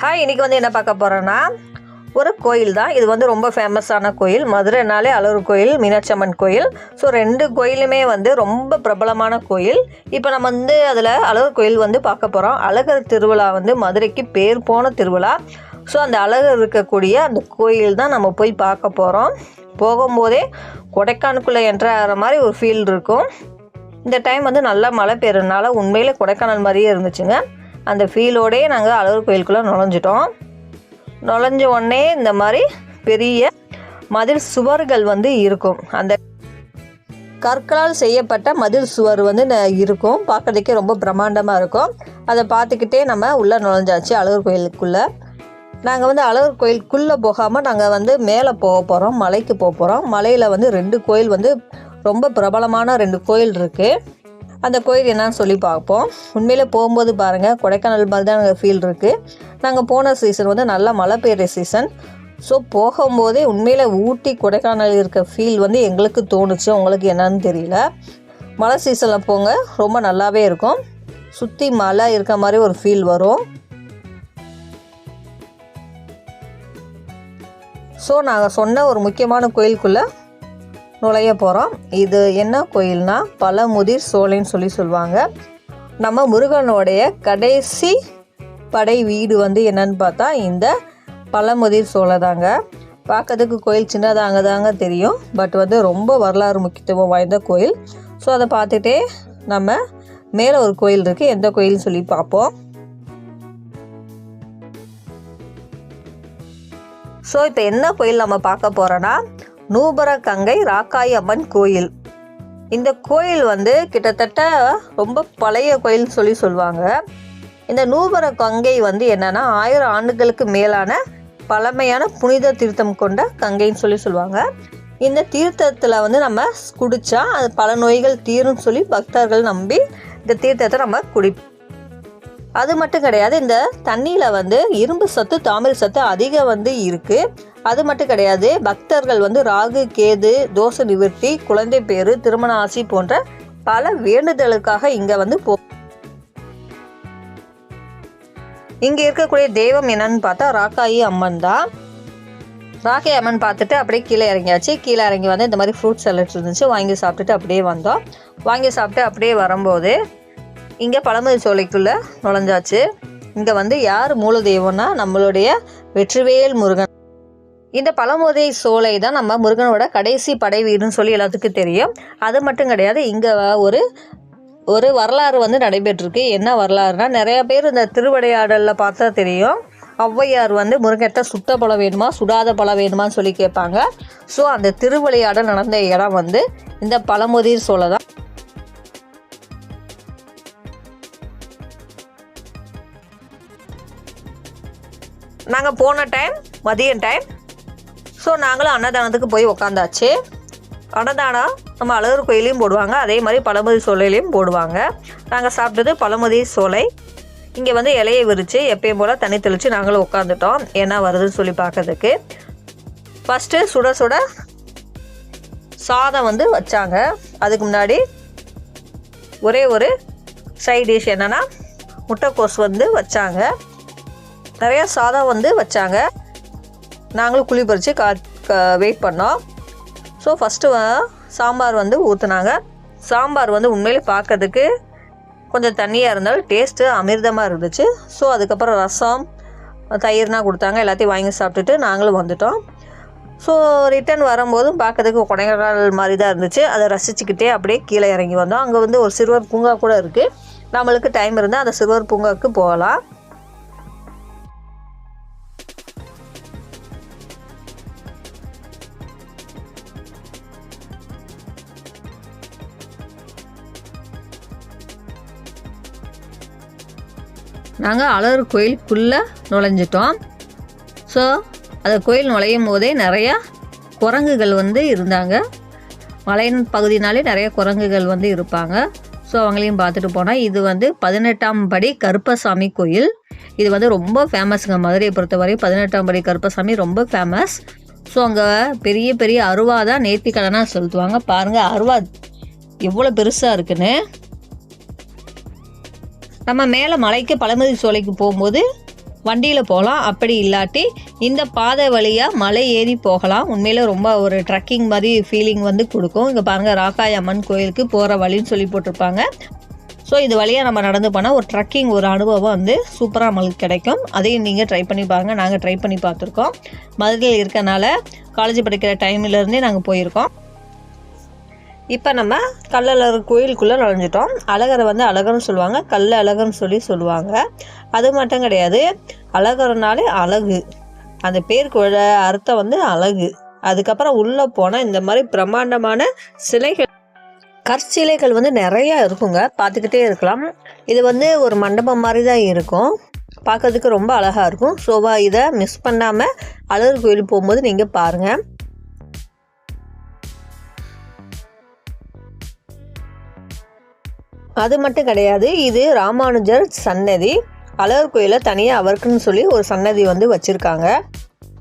Hi இன்றைக்கி வந்து என்ன பார்க்க போகிறோன்னா ஒரு கோயில் தான். இது வந்து ரொம்ப ஃபேமஸான கோயில். மதுரைனாலே அலூர் கோயில் மீனாட்சி அம்மன் கோயில். ஸோ ரெண்டு கோயிலுமே வந்து ரொம்ப பிரபலமான கோயில். இப்போ நம்ம வந்து அதில் அழகர் கோயில் வந்து பார்க்க போகிறோம் அழகர் திருவிழா வந்து மதுரைக்கு பேர் போன திருவிழா. ஸோ அந்த அழகர் இருக்கக்கூடிய அந்த கோயில் தான் நம்ம போய் பார்க்க போகிறோம் போகும்போதே கொடைக்கானுக்குள்ளே என்ட்ரு ஆகிற மாதிரி ஒரு ஃபீல் இருக்கும். இந்த டைம் வந்து நல்லா மழை பெய்யறதுனால உண்மையிலே கொடைக்கானல் மாதிரியே இருந்துச்சுங்க. அந்த ஃபீலோடயே நாங்கள் அழகர் கோயிலுக்குள்ளே நுழைஞ்சிட்டோம். நுழைஞ்ச உடனே இந்த மாதிரி பெரிய மதில் சுவர்கள் வந்து இருக்கும். அந்த கற்களால் செய்யப்பட்ட மதில் சுவர் வந்து ந- இருக்கும். பார்க்குறதுக்கே ரொம்ப பிரம்மாண்டமாக இருக்கும். அதை பார்த்துக்கிட்டே நம்ம உள்ளே நுழைஞ்சாச்சு அழகர் கோயிலுக்குள்ளே. நாங்கள் வந்து அழகர் கோயிலுக்குள்ளே போகாமல் நாங்கள் வந்து மேலே போக போகிறோம் மலைக்கு போக போகிறோம் மலையில் வந்து ரெண்டு கோயில் வந்து ரொம்ப பிரபலமான ரெண்டு கோயில் இருக்குது அந்த கோயில் என்னன்னு சொல்லி பார்ப்போம். உண்மையில் போகும்போது பாருங்கள் கொடைக்கானல் மாதிரி தான் ஃபீல் இருக்குது நாங்கள் போன சீசன் வந்து நல்லா மழை பெய்கிற சீசன் ஸோ போகும்போதே உண்மையில் ஊட்டி கொடைக்கானல் இருக்க ஃபீல் வந்து எங்களுக்கு தோணுச்சு. உங்களுக்கு என்னன்னு தெரியல. மழை சீசனில் போங்க ரொம்ப நல்லாவே இருக்கும். சுற்றி மழை இருக்க மாதிரி ஒரு ஃபீல் வரும். ஸோ நாங்கள் சொன்ன ஒரு முக்கியமான கோயிலுக்குள்ளே நுழைய போகிறோம் இது என்ன கோயில்னா பழமுதிர் சோலைன்னு சொல்லி சொல்லுவாங்க. நம்ம முருகனுடைய கடைசி படை வீடு வந்து என்னன்னு பார்த்தா இந்த பழமுதிர் சோலை தாங்க. பார்க்கறதுக்கு கோயில் சின்னதாங்க தாங்க தெரியும். பட் வந்து ரொம்ப வரலாறு முக்கியத்துவம் வாய்ந்த கோயில். ஸோ அதை பார்த்துட்டே நம்ம மேலே ஒரு கோயில் இருக்குது எந்த கோயில்னு சொல்லி பார்ப்போம். ஸோ இப்போ என்ன கோயில் நம்ம பார்க்க போகிறோன்னா நூபர கங்கை ராக்காய் அம்மன் கோயில். இந்த கோயில் வந்து கிட்டத்தட்ட ரொம்ப பழைய கோயில்னு சொல்லி சொல்லுவாங்க. இந்த நூபர கங்கை வந்து என்னென்னா ஆயிரம் ஆண்டுகளுக்கு மேலான பழமையான புனித தீர்த்தம் கொண்ட கங்கைன்னு சொல்லி சொல்லுவாங்க. இந்த தீர்த்தத்தில் வந்து நம்ம குடித்தா அது பல நோய்கள் தீரும்னு சொல்லி பக்தர்கள் நம்பி இந்த தீர்த்தத்தை நம்ம குடி அது மட்டும் கிடையாது இந்த தண்ணியில் வந்து இரும்பு சத்து தாமிர சத்து அதிகம் வந்து இருக்குது அது மட்டும் கிடையாது பக்தர்கள் வந்து ராகு கேது தோஷ நிவர்த்தி குழந்தை பேரு திருமண ஆசி போன்ற பல வேண்டுதலுக்காக இங்கே வந்து போ இங்கே இருக்கக்கூடிய தெய்வம் என்னன்னு பார்த்தா ராக்காயி அம்மன் தான். ராக்கி அம்மன் பார்த்துட்டு அப்படியே கீழே இறங்கியாச்சு. கீழே இறங்கி வந்து இந்த மாதிரி ஃப்ரூட் சலட் இருந்துச்சு வாங்கி சாப்பிட்டுட்டு அப்படியே வந்தோம். வாங்கி சாப்பிட்டு அப்படியே வரும்போது இங்கே பழமுதிர் சோலைக்குள்ளே நுழைஞ்சாச்சு. இங்கே வந்து யார் மூல தெய்வம்னா நம்மளுடைய வெற்றிவேல் முருகன். இந்த பழமுதை சோலை தான் நம்ம முருகனோட கடைசி படை வீடுன்னு சொல்லி எல்லாத்துக்கும் தெரியும். அது மட்டும் கிடையாது இங்கே ஒரு ஒரு வரலாறு வந்து நடைபெற்றிருக்கு. என்ன வரலாறுனா நிறைய பேர் இந்த திருவடையாடலில் பார்த்தா தெரியும். ஔவையார் வந்து முருகன்கிட்ட சுத்த பழம் வேணுமா சுடாத பழம் வேணுமான்னு சொல்லி கேட்பாங்க. ஸோ அந்த திருவிளையாடல் நடந்த இடம் வந்து இந்த பழமுதிர் சோலை தான். நாங்கள் போன டைம் மதியம் டைம் ஸோ நாங்களும் அன்னதானத்துக்கு போய் உக்காந்தாச்சு. அன்னதானம் நம்ம அழகர் கோயிலையும் போடுவாங்க. அதே மாதிரி பழமுதி சோலையிலையும் போடுவாங்க. நாங்கள் சாப்பிட்டது பழமுதி சோலை. இங்கே வந்து இலையை விரித்து எப்பயும் போல் தண்ணி தெளித்து நாங்களும் உட்காந்துட்டோம் என்ன வருதுன்னு சொல்லி பார்க்கறதுக்கு. ஃபஸ்ட்டு சுட சுட சாதம் வந்து வச்சாங்க. அதுக்கு முன்னாடி ஒரே ஒரு சைட் டிஷ் என்னென்னா முட்டைக்கோஸ் வந்து வச்சாங்க. நிறையா சாதம் வந்து வச்சாங்க. நாங்களும் குழி பறித்து கா வெயிட் பண்ணோம். ஸோ ஃபஸ்ட்டு சாம்பார் வந்து ஊற்றுனாங்க சாம்பார் வந்து உண்மையிலே பார்க்கறதுக்கு கொஞ்சம் தண்ணியாக இருந்தாலும் டேஸ்ட்டு அமிர்தமாக இருந்துச்சு. ஸோ அதுக்கப்புறம் ரசம் தயிர்னா கொடுத்தாங்க. எல்லாத்தையும் வாங்கி சாப்பிட்டுட்டு நாங்களும் வந்துட்டோம். ஸோ ரிட்டர்ன் வரும்போதும் பார்க்கறதுக்கு கொடைக்கானல் மாதிரி தான் இருந்துச்சு. அதை ரசிச்சுக்கிட்டே அப்படியே கீழே இறங்கி வந்தோம். அங்கே வந்து ஒரு சிறுவர் பூங்கா கூட இருக்குது நம்மளுக்கு டைம் இருந்தால் அந்த சிறுவர் பூங்காவுக்கு போகலாம். நாங்கள் அழகர் கோயிலுக்குள்ளே நுழைஞ்சிட்டோம். ஸோ அந்த கோயில் நுழையும் போதே நிறையா குரங்குகள் வந்து இருந்தாங்க. மலையின் பகுதினாலே நிறைய குரங்குகள் வந்து இருப்பாங்க. ஸோ அவங்களையும் பார்த்துட்டு போனால் இது வந்து பதினெட்டாம் படி கருப்பசாமி கோயில். இது வந்து ரொம்ப ஃபேமஸுங்க மதுரையை பொறுத்தவரை பதினெட்டாம் படி கருப்பசாமி ரொம்ப ஃபேமஸ் ஸோ அங்கே பெரிய பெரிய அருவா தான் நேர்த்திக்கடனாக செலுத்துவாங்க. பாருங்கள் அருவா எவ்வளோ பெருசாக இருக்குன்னு. நம்ம மேலே மலைக்கு பழமுதி சோலைக்கு போகும்போது வண்டியில் போகலாம் அப்படி இல்லாட்டி இந்த பாதை வழியாக மலை ஏறி போகலாம். உண்மையில் ரொம்ப ஒரு ட்ரக்கிங் மாதிரி ஃபீலிங் வந்து கொடுக்கும். இங்கே பாருங்கள் ராக்காய் அம்மன் கோயிலுக்கு போகிற வழின்னு சொல்லி போட்டிருப்பாங்க. ஸோ இது வழியாக நம்ம நடந்து போனால் ஒரு ட்ரக்கிங் ஒரு அனுபவம் வந்து சூப்பராக நம்மளுக்கு கிடைக்கும். அதையும் நீங்கள் ட்ரை பண்ணி பாருங்கள் நாங்கள் ட்ரை பண்ணி பார்த்துருக்கோம். மதுரையில் இருக்கனால காலேஜ் படிக்கிற டைம்லேருந்தே நாங்கள் போயிருக்கோம். இப்போ நம்ம கல்லழகர் கோயிலுக்குள்ளே நுழைஞ்சிட்டோம். அழகரை வந்து அழகர்னு சொல்லுவாங்க. கல் அழகர்னு சொல்லி சொல்லுவாங்க. அது மட்டும் கிடையாது. அழகர்னாலே அழகு. அந்த பேருக்கு அர்த்தம் வந்து அழகு. அதுக்கப்புறம் உள்ளே போனால் இந்த மாதிரி பிரம்மாண்டமான சிலைகள் கற்சிலைகள் வந்து நிறையா இருக்குங்க. பார்த்துக்கிட்டே இருக்கலாம். இது வந்து ஒரு மண்டபம் மாதிரி தான் இருக்கும். பார்க்கறதுக்கு ரொம்ப அழகாக இருக்கும். ஸோ இதை மிஸ் பண்ணாமல் அழகர் கோயில் போகும்போது நீங்கள் பாருங்கள் அது மட்டும் கிடையாது இது ராமானுஜர் சன்னதி. அழகர் கோயிலில் தனியாக அவருக்குன்னு சொல்லி ஒரு சன்னதி வந்து வச்சுருக்காங்க.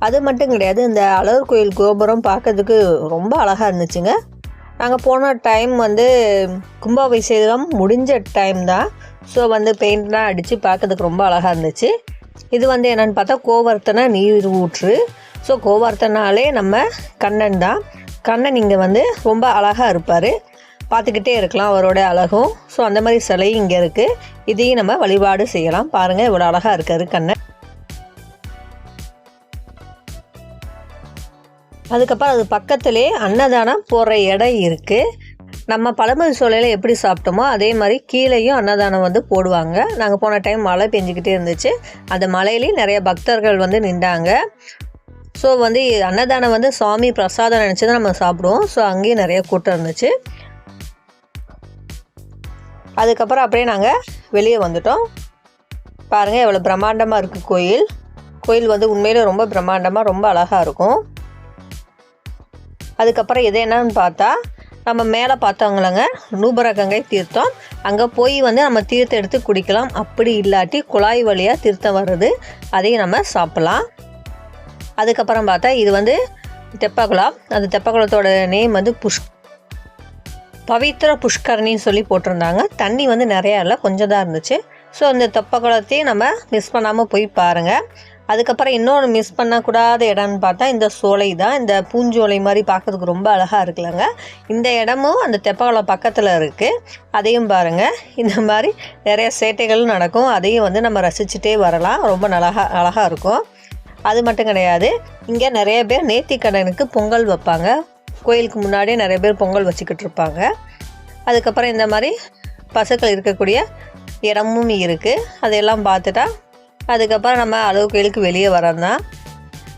அது மட்டும் கிடையாது இந்த அழகர் கோயில் கோபுரம் பார்க்கறதுக்கு ரொம்ப அழகாக இருந்துச்சுங்க. நாங்கள் போன டைம் வந்து கும்பாபிஷேகம் முடிஞ்ச டைம் தான். ஸோ வந்து பெயிண்ட்லாம் அடித்து பார்க்கறதுக்கு ரொம்ப அழகாக இருந்துச்சு. இது வந்து என்னென்னு பார்த்தா கோவர்த்தனை நீர் ஊற்று. ஸோ கோவர்த்தனாலே நம்ம கண்ணன் தான். கண்ணன் இங்கே வந்து ரொம்ப அழகாக இருப்பார். பார்த்துக்கிட்டே இருக்கலாம் அவரோட அழகும். ஸோ அந்த மாதிரி சிலை இங்கே இருக்குது இதையும் நம்ம வழிபாடு செய்யலாம். பாருங்கள் இவ்வளோ அழகாக இருக்காரு கண்ணன். அதுக்கப்புறம் அது பக்கத்திலே அன்னதானம் போடுற இடம் இருக்குது நம்ம பழமொழி சோலையில் எப்படி சாப்பிட்டோமோ அதே மாதிரி கீழேயும் அன்னதானம் வந்து போடுவாங்க. நாங்கள் போன டைம் மழை பெஞ்சிக்கிட்டே இருந்துச்சு. அந்த மலையிலையும் நிறைய பக்தர்கள் வந்து நின்றாங்க. ஸோ வந்து அன்னதானம் வந்து சுவாமி பிரசாதம் நினச்சி தான் நம்ம சாப்பிடுவோம். ஸோ அங்கேயும் நிறைய கூட்டம் இருந்துச்சு. அதுக்கப்புறம் அப்படியே நாங்கள் வெளியே வந்துட்டோம். பாருங்கள் எவ்வளோ பிரம்மாண்டமாக இருக்குது கோயில். கோயில் வந்து உண்மையிலே ரொம்ப பிரம்மாண்டமாக ரொம்ப அழகாக இருக்கும். அதுக்கப்புறம் இது என்னன்னு பார்த்தா நம்ம மேலே பார்த்தவங்களங்க நூபரகங்கை தீர்த்தம். அங்கே போய் வந்து நம்ம தீர்த்தம் எடுத்து குடிக்கலாம். அப்படி இல்லாட்டி குழாய் வழியாக தீர்த்தம் வர்றது அதையும் நம்ம சாப்பிட்லாம். அதுக்கப்புறம் பார்த்தா இது வந்து தெப்பகுளம். அந்த தெப்பகுளத்தோட நேம் வந்து புஷ் பவித்ர புஷ்கரணின்னு சொல்லி போட்டிருந்தாங்க. தண்ணி வந்து நிறையா இல்லை கொஞ்சம் தான் இருந்துச்சு. ஸோ அந்த தெப்பகுளத்தையும் நம்ம மிஸ் பண்ணாமல் போய் பாருங்கள் அதுக்கப்புறம் இன்னொன்று மிஸ் பண்ணக்கூடாத இடம்னு பார்த்தா இந்த சோலை தான். இந்த பூஞ்சோலை மாதிரி பார்க்கறதுக்கு ரொம்ப அழகாக இருக்குல்லங்க. இந்த இடமும் அந்த தெப்பகுளம் பக்கத்தில் இருக்குது அதையும் பாருங்கள் இந்த மாதிரி நிறைய சேட்டைகள் நடக்கும். அதையும் வந்து நம்ம ரசிச்சுட்டே வரலாம். ரொம்ப அழகா அழகாக இருக்கும். அது மட்டும் கிடையாது. இங்கே நிறைய பேர் நேர்த்திக்கடனுக்கு பொங்கல் வைப்பாங்க. கோயிலுக்கு முன்னாடியே நிறைய பேர் பொங்கல் வச்சுக்கிட்டு இருப்பாங்க. அதுக்கப்புறம் இந்த மாதிரி பசுக்கள் இருக்கக்கூடிய இடமும் இருக்குது அதையெல்லாம் பார்த்துட்டா அதுக்கப்புறம் நம்ம அழகு கோயிலுக்கு வெளியே வரோம் தான்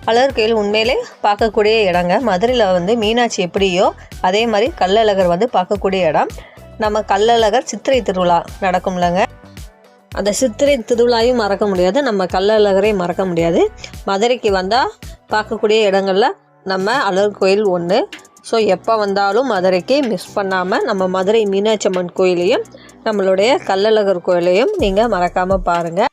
அழகர் கோயில் உண்மையிலே பார்க்கக்கூடிய இடங்க. மதுரையில் வந்து மீனாட்சி எப்படியோ அதே மாதிரி கல்லழகர் வந்து பார்க்கக்கூடிய இடம். நம்ம கல்லழகர் சித்திரை திருவிழா நடக்கும்லங்க. அந்த சித்திரை திருவிழாவையும் மறக்க முடியாது. நம்ம கல்லழகரையும் மறக்க முடியாது. மதுரைக்கு வந்தால் பார்க்கக்கூடிய இடங்களில் நம்ம அழகர் கோயில் ஒன்று ஸோ எப்போ வந்தாலும் மதுரைக்கு மிஸ் பண்ணாமல் நம்ம மதுரை மீனாட்சி அம்மன் கோயிலையும் நம்மளுடைய கல்லழகர் கோயிலையும் நீங்கள் மறக்காமல் பாருங்கள்